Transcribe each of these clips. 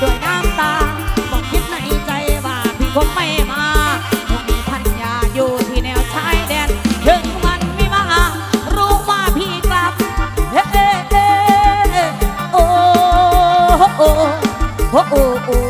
ด้วยน้ำตาบอคิดในใจว่าพี่คงไม่มาคงมีพันยาอยู่ที่แนวชายแดนถึงวันไม่มา รู้ว่าพี่กลับเอ๊ะเออ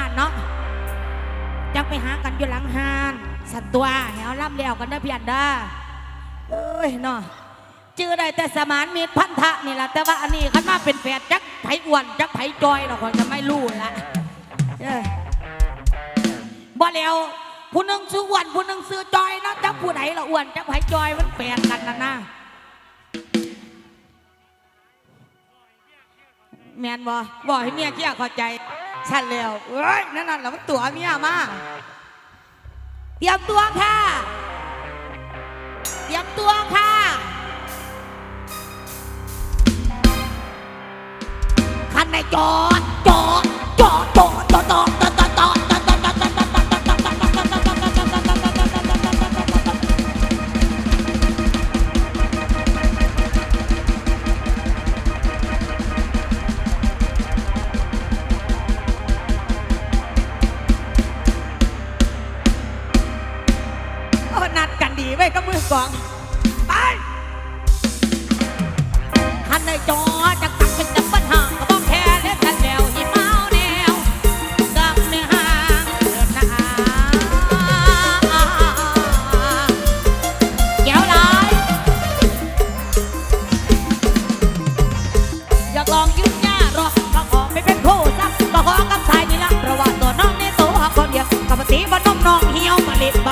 หันเนาะจังไปหากันอยู่หลังหานสันตัวแหวล่ำเลี้ยวกันได้เพียนได้เอ้ยเนาะจื้อได้แต่สมานมีพันธะนี่แหละแต่ว่าอันนี้ขันมาเป็นแฝดจักไผอ้วนจักไผจอยเราคงจะไม่รู้ละบ่แล้วผู้นึงซื้ออ้วนผู้นึงซื้อจอยเนาะจักผู้ไหนเราอ้วนจักไผจอยมันแฝดกันนะนะแมนบ่บ่ให้เมียเกี้ยเข้าใจ ฉันแล้วเอ้ยนั่นน่ะแล้วมันตัวเมียมาเตรียมตัวค่ะ เตรียมตัวค่ะคันในจอด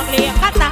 Cleopatra.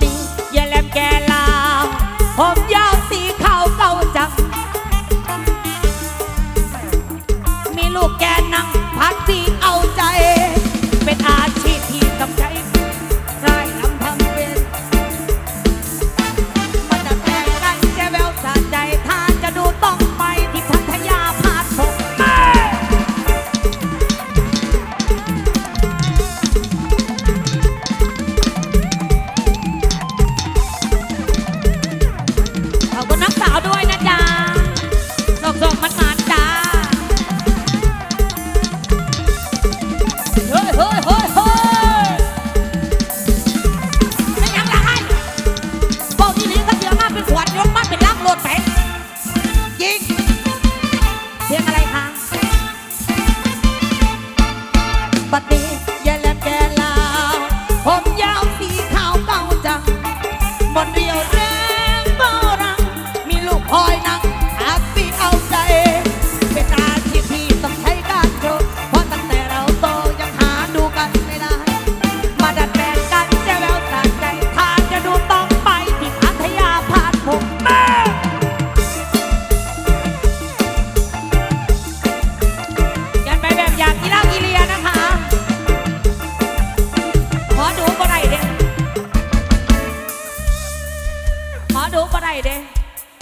Bobby.